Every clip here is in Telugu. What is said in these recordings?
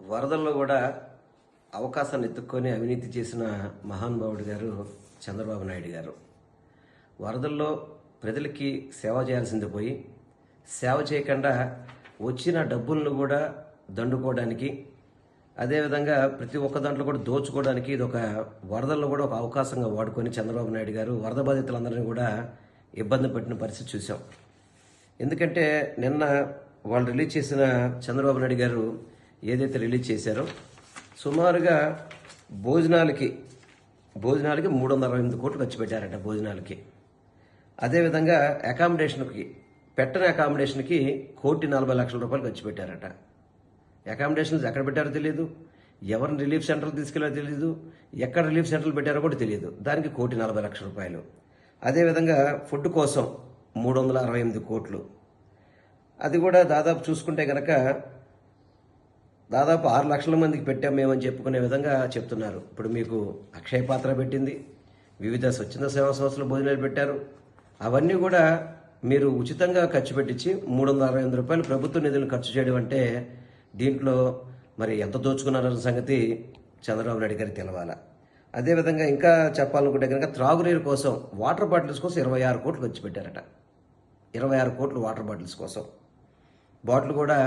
వరదల్లో కూడా అవకాశాన్ని ఎత్తుక్కొని అవినీతి చేసిన మహానుభావుడు గారు చంద్రబాబు నాయుడు గారు. వరదల్లో ప్రజలకి సేవ చేయాల్సింది పోయి సేవ చేయకుండా వచ్చిన డబ్బులను కూడా దండుకోవడానికి అదేవిధంగా ప్రతి ఒక్క దాంట్లో కూడా దోచుకోవడానికి ఇది ఒక వరదల్లో కూడా ఒక అవకాశంగా వాడుకొని చంద్రబాబు నాయుడు గారు వరద బాధితులందరినీ కూడా ఇబ్బంది పెట్టిన పరిస్థితి చూసాం ఎందుకంటే నిన్న వాళ్ళు రిలీజ్ చేసిన చంద్రబాబు నాయుడు గారు ఏదైతే రిలీజ్ చేశారో సుమారుగా భోజనాలకి భోజనాలకి మూడు వందల అరవై ఎనిమిది కోట్లు ఖర్చు పెట్టారట భోజనాలకి. అదేవిధంగా అకామిడేషన్కి పెట్టని అకామిడేషన్కి కోటి నలభై లక్షల రూపాయలు ఖర్చు పెట్టారట. అకామిడేషన్స్ ఎక్కడ పెట్టారో తెలియదు ఎవరిని రిలీఫ్ సెంటర్లు తీసుకెళ్ళారో తెలియదు ఎక్కడ రిలీఫ్ సెంటర్లు పెట్టారో కూడా తెలియదు దానికి కోటి నలభై లక్షల రూపాయలు. అదేవిధంగా ఫుడ్ కోసం మూడు వందల అరవై ఎనిమిది కోట్లు. అది కూడా దాదాపు చూసుకుంటే కనుక దాదాపు ఆరు లక్షల మందికి పెట్టాం మేమని చెప్పుకునే విధంగా చెప్తున్నారు. ఇప్పుడు మీకు అక్షయ పాత్ర పెట్టింది వివిధ స్వచ్ఛంద సేవా సంస్థలు భోజనాలు పెట్టారు. అవన్నీ కూడా మీరు ఉచితంగా ఖర్చు పెట్టించి మూడు వందల అరవై ఎనిమిది రూపాయలు ప్రభుత్వ నిధులు ఖర్చు చేయడం అంటే దీంట్లో మరి ఎంత దోచుకున్నారన్న సంగతి చంద్రబాబు నాయుడు గారికి తెలవాల. అదేవిధంగా ఇంకా చెప్పాలనుకుంటే కనుక త్రాగునీరు కోసం వాటర్ బాటిల్స్ కోసం ఇరవై ఆరు కోట్లు ఖర్చు పెట్టారట. ఇరవై ఆరు కోట్లు వాటర్ బాటిల్స్ కోసం. బాటిల్ కూడా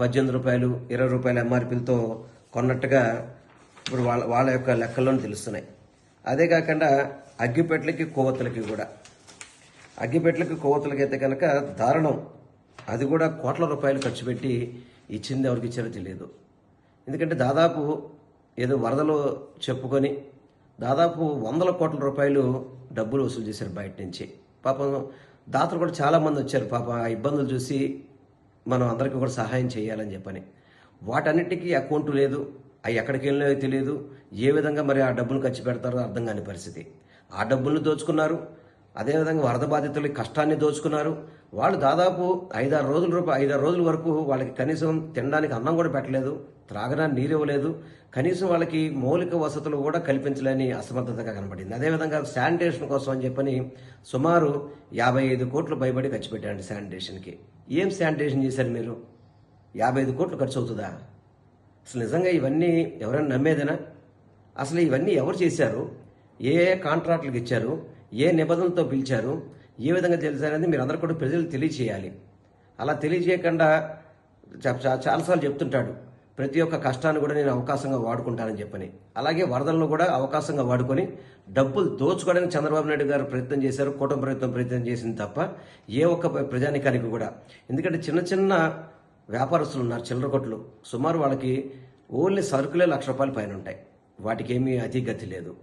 పద్దెనిమిది రూపాయలు ఇరవై రూపాయల ఎంఆర్పీలతో కొన్నట్టుగా ఇప్పుడు వాళ్ళ వాళ్ళ యొక్క లెక్కల్లోనే తెలుస్తున్నాయి. అదే కాకుండా అగ్గిపెట్లకి కొవ్వొత్తులకి కూడా. అగ్గిపెట్లకి కొవ్వొత్తులకి అయితే కనుక దారుణం. అది కూడా కోట్ల రూపాయలు ఖర్చు పెట్టి ఇచ్చింది ఎవరికి ఇచ్చారో తెలియదు. ఎందుకంటే దాదాపు ఏదో వరదలో చెప్పుకొని దాదాపు వందల కోట్ల రూపాయలు డబ్బులు వసూలు చేశారు బయట నుంచి. పాపం దాతలు కూడా చాలా మంది వచ్చారు. పాప ఆ ఇబ్బందులు చూసి మనం అందరికీ కూడా సహాయం చేయాలని చెప్పని. వాటన్నిటికీ అకౌంట్ లేదు అవి ఎక్కడికి వెళ్ళినాయో తెలియదు ఏ విధంగా మరి ఆ డబ్బులు ఖర్చు పెడతారో అర్థం కాని పరిస్థితి. ఆ డబ్బులను దోచుకున్నారు అదేవిధంగా వరద బాధితులు కష్టాన్ని దోచుకున్నారు. వాళ్ళు దాదాపు ఐదారు రోజుల రూపాయ ఐదారు రోజుల వరకు వాళ్ళకి కనీసం తినడానికి అన్నం కూడా పెట్టలేదు త్రాగడానికి నీరు ఇవ్వలేదు. కనీసం వాళ్ళకి మౌలిక వసతులు కూడా కల్పించలేని అసమర్థతగా కనబడింది. అదేవిధంగా శానిటేషన్ కోసం అని చెప్పని సుమారు యాభై ఐదు కోట్లు భయపడి ఖర్చు పెట్టారండి శానిటేషన్కి. ఏం శానిటేషన్ చేశారు మీరు? యాభై ఐదు కోట్లు ఖర్చు అవుతుందా? అసలు నిజంగా ఇవన్నీ ఎవరైనా నమ్మేదేనా? అసలు ఇవన్నీ ఎవరు చేశారు? ఏ ఏ కాంట్రాక్టులకు ఇచ్చారు? ఏ నిబంధనలతో పిలిచారు ఏ విధంగా తెలిసారనేది మీరు అందరూ కూడా ప్రజలు తెలియచేయాలి అలా తెలియజేయకుండా చా- చాలాసార్లు చెప్తుంటాడు ప్రతి ఒక్క కష్టాన్ని కూడా నేను అవకాశంగా వాడుకుంటానని చెప్పని. అలాగే వరదలను కూడా అవకాశంగా వాడుకొని డబ్బులు దోచుకోవడానికి చంద్రబాబు నాయుడు గారు ప్రయత్నం చేశారు కూటమి ప్రభుత్వం ప్రయత్నం చేసింది తప్ప ఏ ఒక్క ప్రజానికానికి కూడా. ఎందుకంటే చిన్న చిన్న వ్యాపారస్తులు ఉన్నారు చిల్లర కొట్లు. సుమారు వాళ్ళకి ఓన్లీ సరుకులే లక్ష రూపాయల పైన ఉంటాయి. వాటికి ఏమీ అతిగతి లేదు.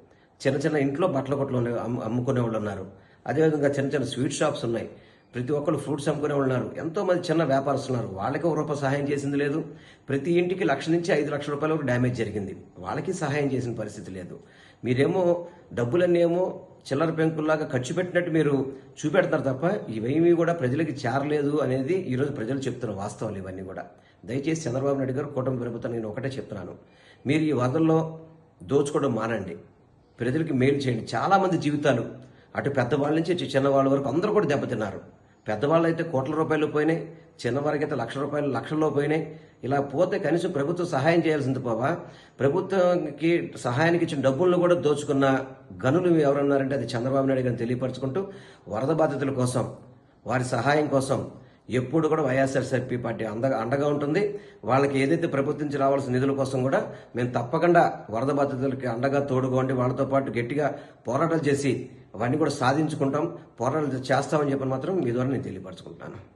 చిన్న చిన్న ఇంట్లో బట్టల కొట్లు అమ్ముకునే వాళ్ళు ఉన్నారు. అదేవిధంగా చిన్న చిన్న స్వీట్ షాప్స్ ఉన్నాయి. ప్రతి ఒక్కరు ఫ్రూట్స్ అమ్ముకునే ఉన్నారు. ఎంతో మంది చిన్న వ్యాపారస్తులు ఉన్నారు. వాళ్ళకి ఒక రూపాయి సహాయం చేసింది లేదు. ప్రతి ఇంటికి లక్ష నుంచి ఐదు లక్షల రూపాయల వరకు డ్యామేజ్ జరిగింది. వాళ్ళకి సహాయం చేసిన పరిస్థితి లేదు. మీరేమో డబ్బులన్నీ ఏమో చిల్లర పెంకుల్లాగా ఖర్చు పెట్టినట్టు మీరు చూపెడతారు తప్ప ఇవేమీ కూడా ప్రజలకి చేరలేదు అనేది ఈరోజు ప్రజలు చెప్తున్న వాస్తవాలు ఇవన్నీ కూడా. దయచేసి చంద్రబాబు నాయుడు గారు కూటమి ప్రభుత్వం నేను ఒకటే చెప్తున్నాను. మీరు ఈ వరదల్లో దోచుకోవడం మానండి. ప్రజలకు మేలు చేయండి. చాలామంది జీవితాలు అటు పెద్దవాళ్ళ నుంచి ఇటు చిన్నవాళ్ళ వరకు అందరూ కూడా దెబ్బతిన్నారు. పెద్దవాళ్ళు అయితే కోట్ల రూపాయలు పోయినాయి చిన్నవారికి అయితే లక్ష రూపాయలు లక్షల్లో పోయినాయి. ఇలా పోతే కనీసం ప్రభుత్వం సహాయం చేయాల్సింది పోవా ప్రభుత్వానికి సహాయానికి ఇచ్చిన డబ్బులను కూడా దోచుకున్న గనులు ఎవరన్నారంటే అది చంద్రబాబు నాయుడు గారిని తెలియపరచుకుంటూ వరద బాధితుల కోసం వారి సహాయం కోసం ఎప్పుడు కూడా వైఎస్ఆర్సీపీ పార్టీ అండ అండగా ఉంటుంది. వాళ్ళకి ఏదైతే ప్రభుత్వం నుంచి రావాల్సిన నిధుల కోసం కూడా మేము తప్పకుండా వరద బాధితులకి అండగా తోడుగా ఉండి వాళ్ళతో పాటు గట్టిగా పోరాటాలు చేసి అవన్నీ కూడా సాధించుకుంటాం. పోరాటాలు చేస్తామని చెప్పని మాత్రం మీ ద్వారా నేను తెలియపరచుకుంటాను